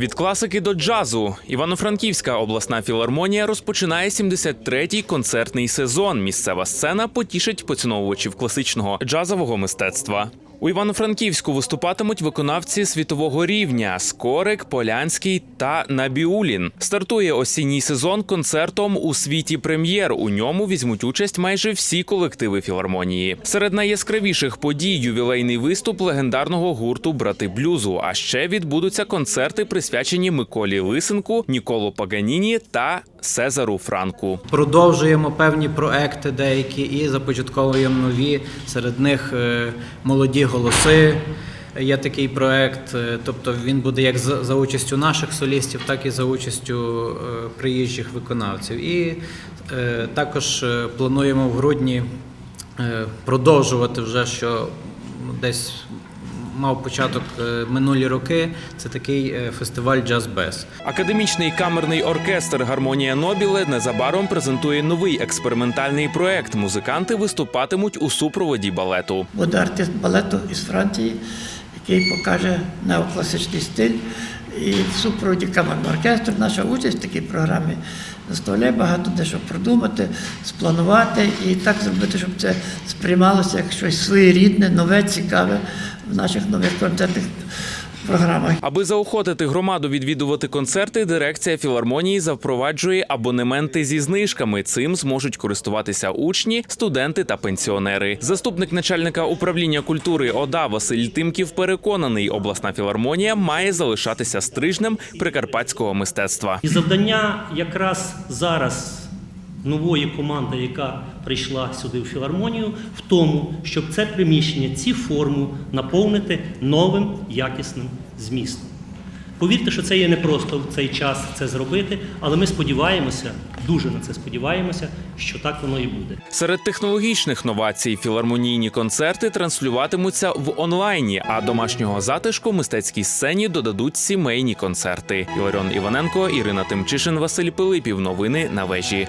Від класики до джазу Івано-Франківська обласна філармонія розпочинає 73-й концертний сезон. Місцева сцена потішить поціновувачів класичного джазового мистецтва. У Івано-Франківську виступатимуть виконавці світового рівня Скорик, Полянський та Набіулін. Стартує осінній сезон концертом у світі прем'єр. У ньому візьмуть участь майже всі колективи філармонії. Серед найяскравіших подій ювілейний виступ легендарного гурту Брати блюзу. А ще відбудуться концерти, присвячені Миколі Лисенку, Ніколу Паганіні та Сезару Франку. Продовжуємо певні проекти деякі і започатковуємо нові. Серед них е, молоді голоси. Є такий проект, е, тобто він буде як за, участю наших солістів, так і за участю е, приїжджих виконавців. І також плануємо в грудні продовжувати вже, що десь мав початок е, минулі роки. Це такий е, фестиваль Джаз Без. Академічний камерний оркестр Гармонія Нобіле незабаром презентує новий експериментальний проект. Музиканти виступатимуть у супроводі балету. буде артист балету із Франції, який покаже неокласичний стиль. І в супроводі камерного оркестру наша участь в такій програмі заставляє багато дещо продумати, спланувати і так зробити, щоб це сприймалося як щось своєрідне, нове, цікаве в наших нових концертних програмах. Аби заохотити громаду відвідувати концерти, дирекція філармонії запроваджує абонементи зі знижками. Цим зможуть користуватися учні, студенти та пенсіонери. Заступник начальника управління культури ОДА Василь Тимків переконаний, обласна філармонія має залишатися стрижнем прикарпатського мистецтва. І завдання якраз зараз нової команди, яка прийшла сюди в філармонію, в тому, щоб це приміщення, ці форму наповнити новим якісним змістом. Повірте, що це є непросто в цей час це зробити, але ми сподіваємося, дуже на це сподіваємося, що так воно і буде. Серед технологічних новацій філармонійні концерти транслюватимуться в онлайні, а домашнього затишку мистецькій сцені додадуть сімейні концерти. Іларіон Іваненко, Ірина Тимчишин, Василь Пилипів. Новини на вежі.